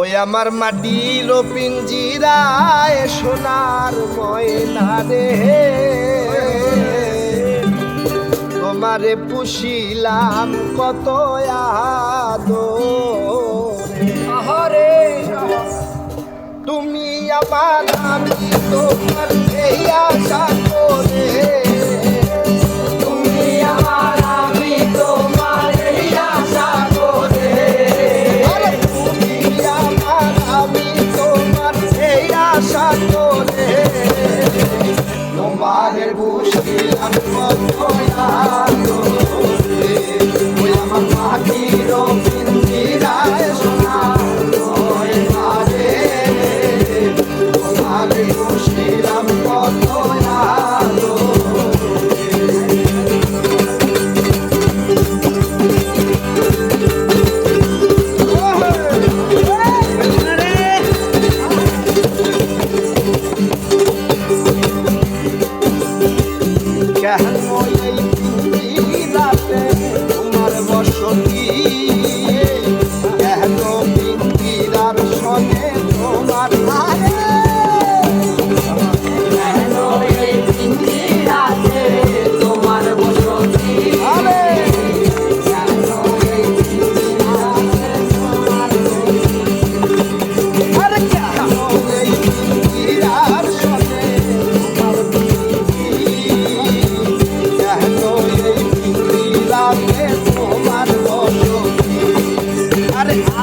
ওই আমার মাটি লোপিন জিরায় সোনার ময়না রে। তোমারে পুষিলাম কত আহরে। তুমি আমার আমি তোমার এই আশা I'm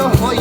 the hoy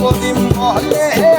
কদিম মহলে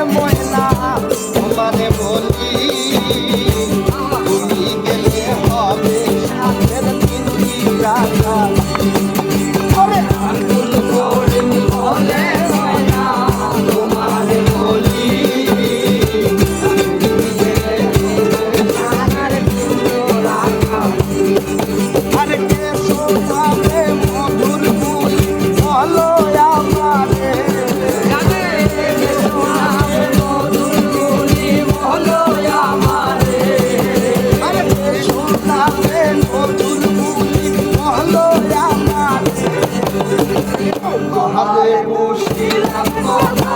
Come on.